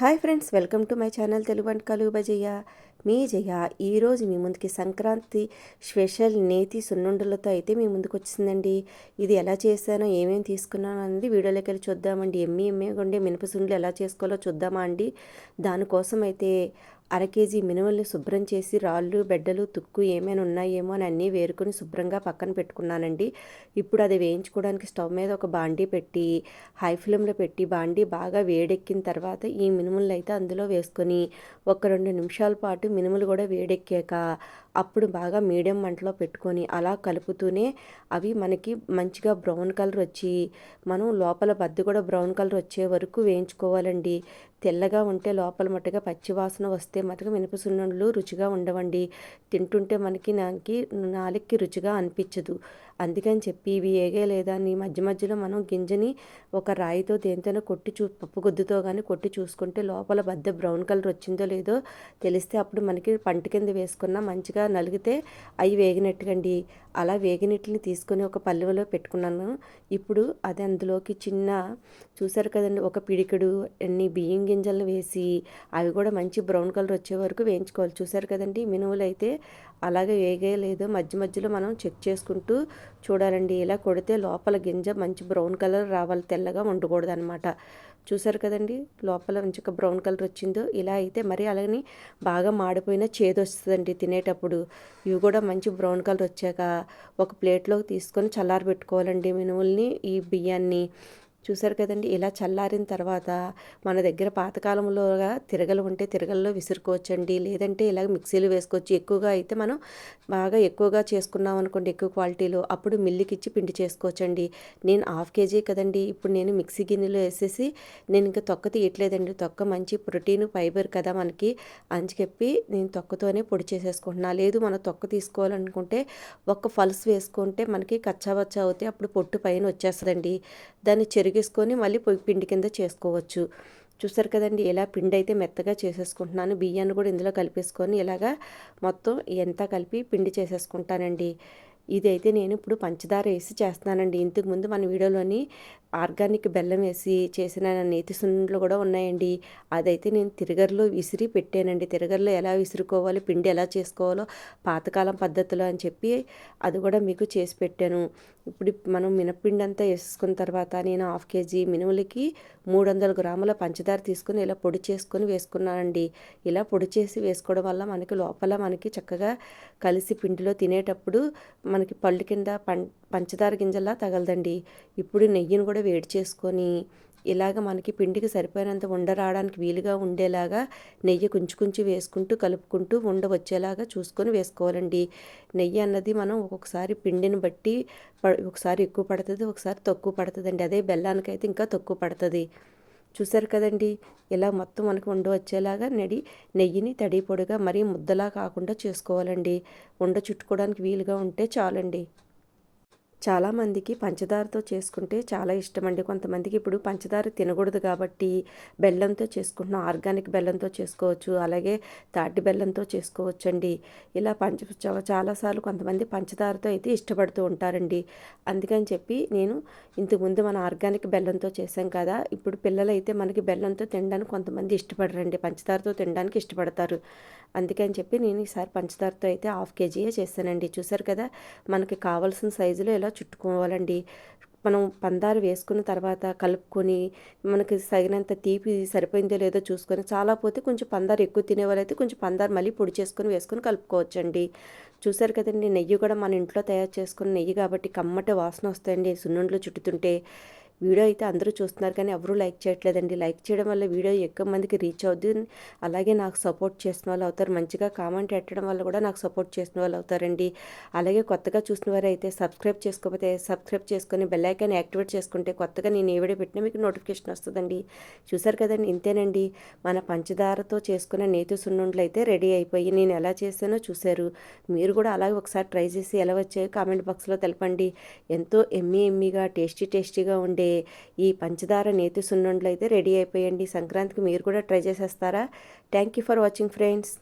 Hi friends welcome to my channel Telugu వంటకాలు బజయ్య మీ జయ ఈరోజు మీ ముందుకి సంక్రాంతి స్పెషల్ నేతి సున్నుండలతో అయితే మీ ముందుకు వచ్చిందండి. ఇది ఎలా చేశానో ఏమేమి తీసుకున్నాను అనేది వీడియోలోకి వెళ్ళి చూద్దామండి. ఎమ్మి ఎమ్మి ఉండే మినపసుండలు ఎలా చేసుకోవాలో చూద్దామా అండి. దానికోసం అయితే కేజీ మినుములు శుభ్రం చేసి రాళ్ళు బెడ్డలు తుక్కు ఏమైనా ఉన్నాయేమో అని అన్నీ వేరుకొని శుభ్రంగా పక్కన పెట్టుకున్నానండి. ఇప్పుడు అది వేయించుకోవడానికి స్టవ్ మీద ఒక బాండీ పెట్టి హై ఫ్లేమ్లో పెట్టి బాండీ బాగా వేడెక్కిన తర్వాత ఈ మినుములు అయితే అందులో వేసుకొని ఒక రెండు నిమిషాల పాటు మినుములు కూడా వేడెక్కాక అప్పుడు బాగా మీడియం మంటలో పెట్టుకొని అలా కలుపుతూనే అవి మనకి మంచిగా బ్రౌన్ కలర్ వచ్చి మనం లోపల బద్ది కూడా బ్రౌన్ కలర్ వచ్చే వరకు వేయించుకోవాలండి. తెల్లగా ఉంటే లోపల మట్టుగా పచ్చివాసన వస్తే మటుకు మినపసున్నుండలు రుచిగా ఉండవండి. తింటుంటే మనకి నాకు నాలుగుకి రుచిగా అనిపించదు. అందుకని చెప్పి ఇవి ఏగే లేదా నీ మధ్య మధ్యలో మనం గింజని ఒక రాయితో దేనితోనో కొట్టి చూ పప్పు గుద్దుతో కానీ కొట్టి చూసుకుంటే లోపల బద్ద బ్రౌన్ కలర్ వచ్చిందో లేదో తెలిస్తే అప్పుడు మనకి పంట కింద వేసుకున్న మంచిగా నలిగితే అవి వేగినట్టుకండి అలా వేగినట్లని తీసుకొని ఒక పల్లెలో పెట్టుకున్నాను. ఇప్పుడు అది అందులోకి చిన్న చూసారు కదండి ఒక పిడికెడు అన్ని బియ్యం గింజలను వేసి అవి కూడా మంచి బ్రౌన్ కలర్ వచ్చే వరకు వేయించుకోవాలి. చూసారు కదండి మినువులు అయితే అలాగే వేగే లేదో. మధ్య మధ్యలో మనం చెక్ చేసుకుంటూ చూడాలండి. ఇలా కొడితే లోపల గింజ మంచి బ్రౌన్ కలర్ రావాలి తెల్లగా ఉండకూడదు అనమాట చూసారు కదండి? లోపల మంచిగా బ్రౌన్ కలర్ వచ్చిందో ఇలా అయితే మరి అలాగని బాగా మాడిపోయిన చేదు వస్తుందండి తినేటప్పుడు. ఇవి కూడా మంచి బ్రౌన్ కలర్ వచ్చాక ఒక ప్లేట్లోకి తీసుకొని చల్లారి పెట్టుకోవాలండి మినుముల్ని ఈ బియ్యాన్ని చూశారు కదండి. ఇలా చల్లారిన తర్వాత మన దగ్గర పాతకాలంలోగా తిరగలు ఉంటే తిరగల్లో విసురుకోవచ్చండి. లేదంటే ఇలాగ మిక్సీలు వేసుకోవచ్చు. ఎక్కువగా అయితే మనం బాగా ఎక్కువగా చేసుకున్నాం అనుకోండి ఎక్కువ క్వాలిటీలో అప్పుడు మిల్లికి ఇచ్చి పిండి చేసుకోవచ్చండి. నేను హాఫ్ కేజీ కదండి. ఇప్పుడు నేను మిక్సీ గిన్నెలో వేసేసి నేను ఇంకా తొక్క తీయట్లేదండి. తొక్క మంచి ప్రోటీన్ ఫైబర్ కదా మనకి. అని చెప్పి నేను తొక్కతోనే పొడి చేసేసుకుంటున్నా. లేదు మనం తొక్క తీసుకోవాలనుకుంటే ఒక్క ఫల్స్ వేసుకుంటే మనకి కచ్చాబచ్చా అవుతే అప్పుడు పొట్టు పైన వచ్చేస్తుందండి. దాన్ని చెరుగు తొలగించుకొని మళ్ళీ పొయ్యి పిండి కింద చేసుకోవచ్చు. చూసారు కదండి ఇలా పిండి అయితే మెత్తగా చేసేసుకుంటున్నాను బియ్యాన్ని కూడా ఇందులో కలిపేసుకొని ఇలాగా మొత్తం ఎంత కలిపి పిండి చేసేసుకుంటానండి. ఇదైతే నేను ఇప్పుడు పంచదార వేసి చేస్తున్నానండి. ఇంతకు ముందు మన వీడియోలోని ఆర్గానిక్ బెల్లం వేసి చేసిన నేతి సున్నుండలు కూడా ఉన్నాయండి. అదైతే నేను తిరగర్లో విసిరి పెట్టానండి. తిరగర్లో ఎలా విసురుకోవాలి పిండి ఎలా చేసుకోవాలో పాతకాలం పద్ధతిలో అని చెప్పి అది కూడా మీకు చేసి పెట్టాను. ఇప్పుడు మనం మినపిండి అంతా వేసుకున్న తర్వాత నేను హాఫ్ కేజీ మినుములకి మూడు వందల గ్రాముల పంచదార తీసుకుని ఇలా పొడి చేసుకొని వేసుకున్నానండి. ఇలా పొడి చేసి వేసుకోవడం వల్ల మనకి లోపల మనకి చక్కగా కలిసి పిండిలో తినేటప్పుడు మనకి పళ్ళు కింద పం పంచదార గింజల్లా తగలదండి. ఇప్పుడు నెయ్యిని కూడా వేడి చేసుకొని ఇలాగ మనకి పిండికి సరిపోయినంత ఉండ రావడానికి వీలుగా ఉండేలాగా నెయ్యి కొంచెం కొంచెం వేసుకుంటూ కలుపుకుంటూ ఉండ వచ్చేలాగా చూసుకొని వేసుకోవాలండి. నెయ్యి అన్నది మనం ఒక్కొక్కసారి పిండిని బట్టి ఒకసారి ఎక్కువ పడుతుంది ఒకసారి తక్కువ పడుతుందండి. అదే బెల్లానికైతే ఇంకా తక్కువ పడుతుంది. చూసారు కదండి. ఇలా మొత్తం మనకు ఉండ వచ్చేలాగా నెడి నెయ్యిని తడి పొడిగా మరీ ముద్దలా కాకుండా చేసుకోవాలండి. ఉండ చుట్టుకోవడానికి వీలుగా ఉంటే చాలండి. చాలామందికి పంచదారతో చేసుకుంటే చాలా ఇష్టం అండి కొంతమందికి ఇప్పుడు పంచదార తినకూడదు కాబట్టి బెల్లంతో చేసుకుంటున్నాం. ఆర్గానిక్ బెల్లంతో చేసుకోవచ్చు. అలాగే తాటి బెల్లంతో చేసుకోవచ్చు అండి ఇలా పంచ చాలాసార్లు కొంతమంది పంచదారతో అయితే ఇష్టపడుతూ ఉంటారండి. అందుకని చెప్పి నేను ఇంతకుముందు మన ఆర్గానిక్ బెల్లంతో చేసాం కదా ఇప్పుడు పిల్లలు అయితే మనకి బెల్లంతో తినడానికి కొంతమంది ఇష్టపడరండి. పంచదారతో తినడానికి ఇష్టపడతారు. అందుకని చెప్పి నేను ఈసారి పంచదారతో అయితే హాఫ్ కేజీయే చేశానండి. చూసారు కదా మనకి కావాల్సిన సైజులో ఇలా చుట్టుకోవాలండి. మనం పందారు వేసుకున్న తర్వాత కలుపుకొని మనకి తగినంత తీపి సరిపోయిందో లేదో చూసుకొని చాలా పోతే కొంచెం పందారు ఎక్కువ తినేవాళ్ళైతే కొంచెం పందారు మళ్ళీ పొడి చేసుకొని వేసుకొని కలుపుకోవచ్చండి. చూసారు కదండి నెయ్యి కూడా మన ఇంట్లో తయారు చేసుకున్న నెయ్యి కాబట్టి కమ్మటి వాసన వస్తాయండి సున్నుండ్లు చుట్టుతుంటే. వీడియో అయితే అందరూ చూస్తున్నారు కానీ ఎవరూ లైక్ చేయట్లేదండి. లైక్ చేయడం వల్ల వీడియో ఎక్కువ మందికి రీచ్ అవుద్ది. అలాగే నాకు సపోర్ట్ చేసిన వాళ్ళు అవుతారు. మంచిగా కామెంట్ పెట్టడం వల్ల కూడా నాకు సపోర్ట్ చేసిన వాళ్ళు అవుతారండి. అలాగే కొత్తగా చూసిన వారు అయితే సబ్స్క్రైబ్ చేసుకోకపోతే సబ్స్క్రైబ్ చేసుకొని బెల్ ఐకాన్ యాక్టివేట్ చేసుకుంటే కొత్తగా నేను ఏ వీడియో పెట్టినా మీకు నోటిఫికేషన్ వస్తుందండి. చూసారు కదండి? ఇంతేనండి. మన పంచదారతో చేసుకున్న నేతి సున్నుండ్లు అయితే రెడీ అయిపోయి నేను ఎలా చేశానో చూశారు. మీరు కూడా అలాగే ఒకసారి ట్రై చేసి ఎలా వచ్చాయో కామెంట్ బాక్స్లో తెలపండి. ఎంతో ఎమ్మీ ఎమ్మీగా టేస్టీ టేస్టీగా ఉండే ఈ పంచదార నేతి సున్నుండలు అయితే రెడీ అయిపోయండి. సంక్రాంతికి మీరు కూడా ట్రై చేసేస్తారా? Thank you for watching friends